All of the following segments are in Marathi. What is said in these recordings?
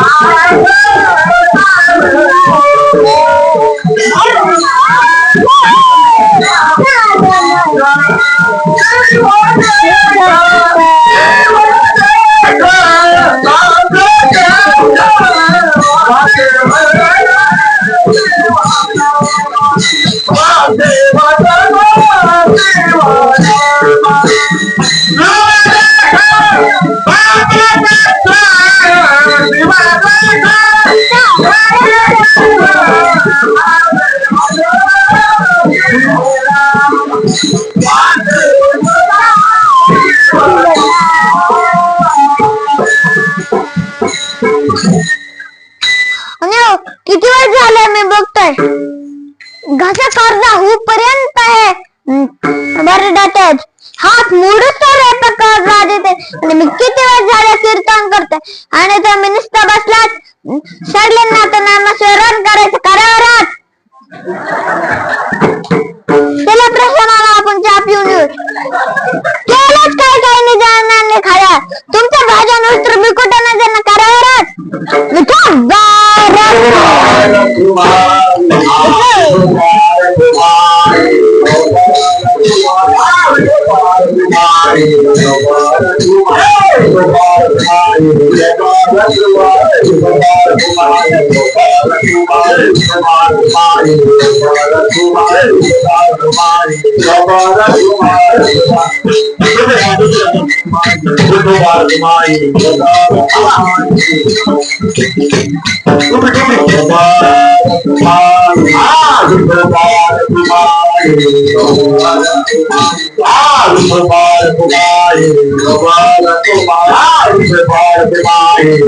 Oh, my God. किती वेळ झालाय मी बघतोय? घसा कर्जा होऊ पर्यंत आहे बरडातच हात मोडूच तर कर्जा देते आणि मी किती वेळ झाले कीर्तन करते आणि तो मी नुसता बसलाच. सडले ना तर नामस्मरण करायचं करावरात. त्याला प्रश्न आपण चहा पिऊन येऊ. Bye.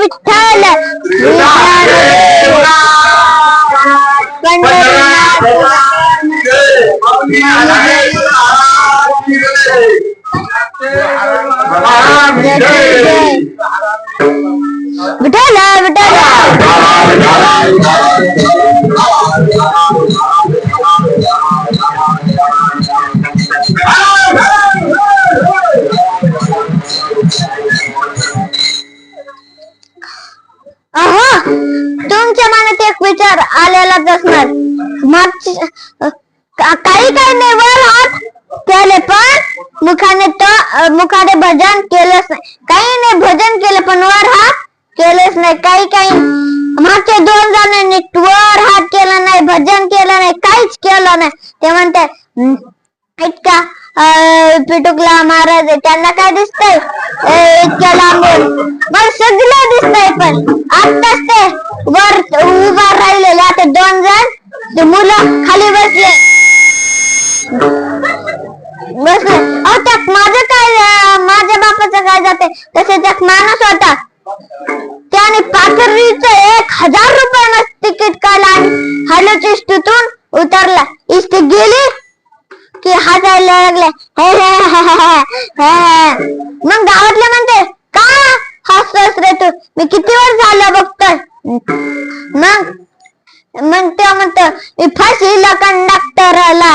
विठ्ठल पंढरीनाथ विठ्ठल विठ्ठल अहो काही काही वर हात केले पण मुखाने तो मुखाने भजन केलेच नाही. काही नाही भजन केलं पण वर हात केलेच नाही. काही काही मागच्या दोन जणांनी वर हात केला नाही भजन केलं नाही काहीच केलं नाही. ते म्हणते इतका अं, पिटुकला महाराज त्यांना काय दिसतंय? इतक्या लांबून. मला सगळं दिसतंय पण. आत्ताच ते वर उभा राहिलेले आता दोन जण मुलं खाली बसले. बसले अहो त्यात माझं काय अं, माझ्या बापाचं काय जाते तसे त्यात माणूस होता त्याने पाथरीच एक हजार रुपयानं तिकीट काढला आणि हलच इष्टीतून उतरला. इष्टी गेली की हसायला लागले हे हे हे हे हे हे. मग गावातले म्हणते का हसतोस रे तू? मी किती वेळ झालं बघतोय. मग मग ते म्हणत मी फाशीला कंडक्टरला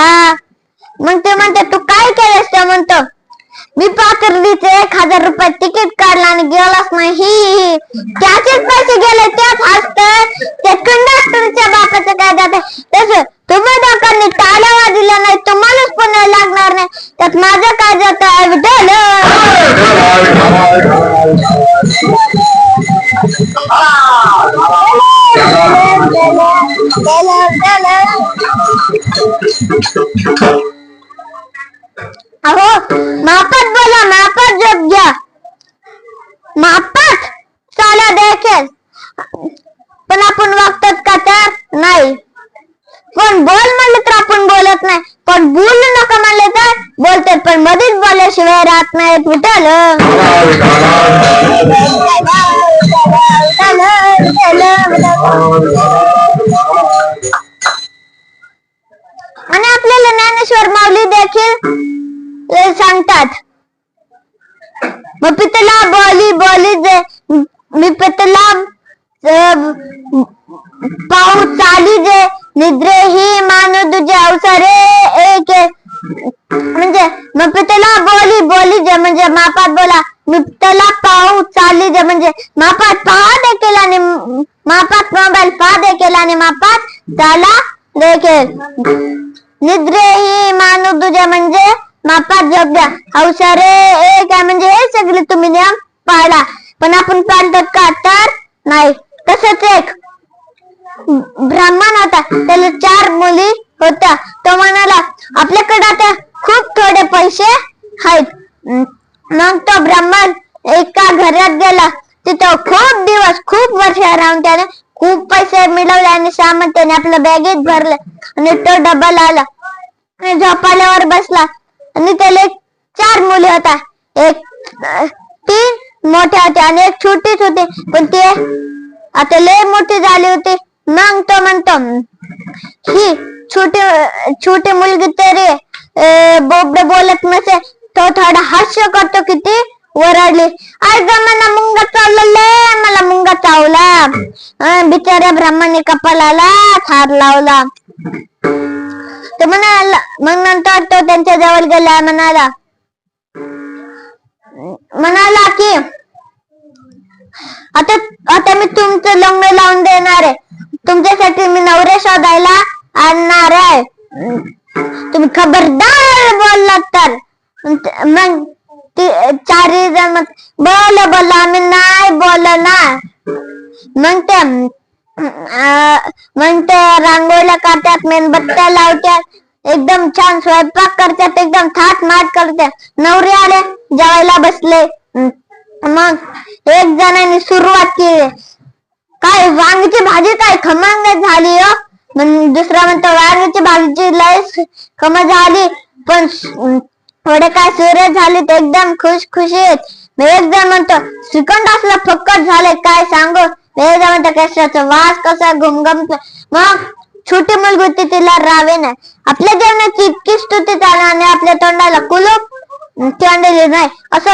मग ते म्हणते तू काय केलंस ते म्हणतो मी पाथर्डीचे एक हजार रुपये तिकीट काढला आणि गेलाच नाही हि, हि. त्याचेच पैसे गेले त्याच हसतंय त्या कंडक्टरच्या बापाचं काय जाते तुम्ही लोकांनी टाळ्या वाजल्या नाही तुम्हालाच पुन्हा लागणार नाही. त्यात माझं काय जात? अहो मापत बोला मापात योग्य मापत? चाला देखेल. पण आपण शिवाय राहत नाही. पुटल आणि आपल्याला ज्ञानेश्वर माऊली देखील सांगतात. मग पितला बॉली बॉली मी पितला पाऊ चाली जे निद्रे ही मान तुझे अवसरे. मापात मोबाईल पहा देखील आणि मापात त्याला देखील? निद्रे ही मानू तुझ्या म्हणजे मापात योग्य. अवसरे एक आहे म्हणजे हे सगळे तुम्ही नियम पाळा. पण आपण पाळतात का? तर नाही. तसंच एक. ब्राह्मण होता. त्याला चार मुली होत्या. तो म्हणाला आपल्याकडे आता खूप थोडे पैसे आहेत. मग तो ब्राह्मण एका घरात गेला. तिथं खूप खूप राहून त्याने खूप पैसे मिळवले आणि सामान त्याने आपल्या बॅगेत भरले आणि तो डबल आला आणि झोपाल्यावर बसला. आणि त्याला एक चार मुली होता एक तीन मोठ्या होत्या आणि एक छोटीच होती. पण ते आता लय मोठी झाली होती. मग तो म्हणतो ही छोटी छोटी मुलगी तरी बोबड बोलत नसे. तो थोडा हास्य करतो किती वरडली. आई ग मुंगा चावला लावला. बिचाऱ्या ब्राह्मणी कपालाला थार लावला. तो म्हणाला मग नंतर तो त्यांच्या जवळ गेला म्हणाला म्हणाला की आता आता मी तुमचं लग्न लावून देणार आहे. तुमच्यासाठी मी नवरे शोधायला आणणार आहे. तुम्ही खबरदार बोललात तर. मग ती चारही जण बोल बोल आम्ही मग ते रांगोळ्या करतात मेणबत्त्या लावतात एकदम छान स्वयंपाक करतात एकदम थाट माट करतात. नवरे आले जेवायला बसले. मग एक जणांनी सुरुवात केली. काय वांग्याची भाजी काय खमंग झाली हो? दुसरा म्हणतो वांग्याची भाजीची लय खम झाली. पण थोडे काय सिरियस झाले तर एकदम खुश खुशी मग एक जण म्हणतो श्रीखंड असला फक्कट झाले काय सांगू? मग कशाचा वास कसा घुमघमतो मग छोटी मुलगी होती तिला रावे नाही आपल्या जेवणाची इतकी स्तुती चालणार आणि आपल्या तोंडाला कुलूप तोंडली नाही। असं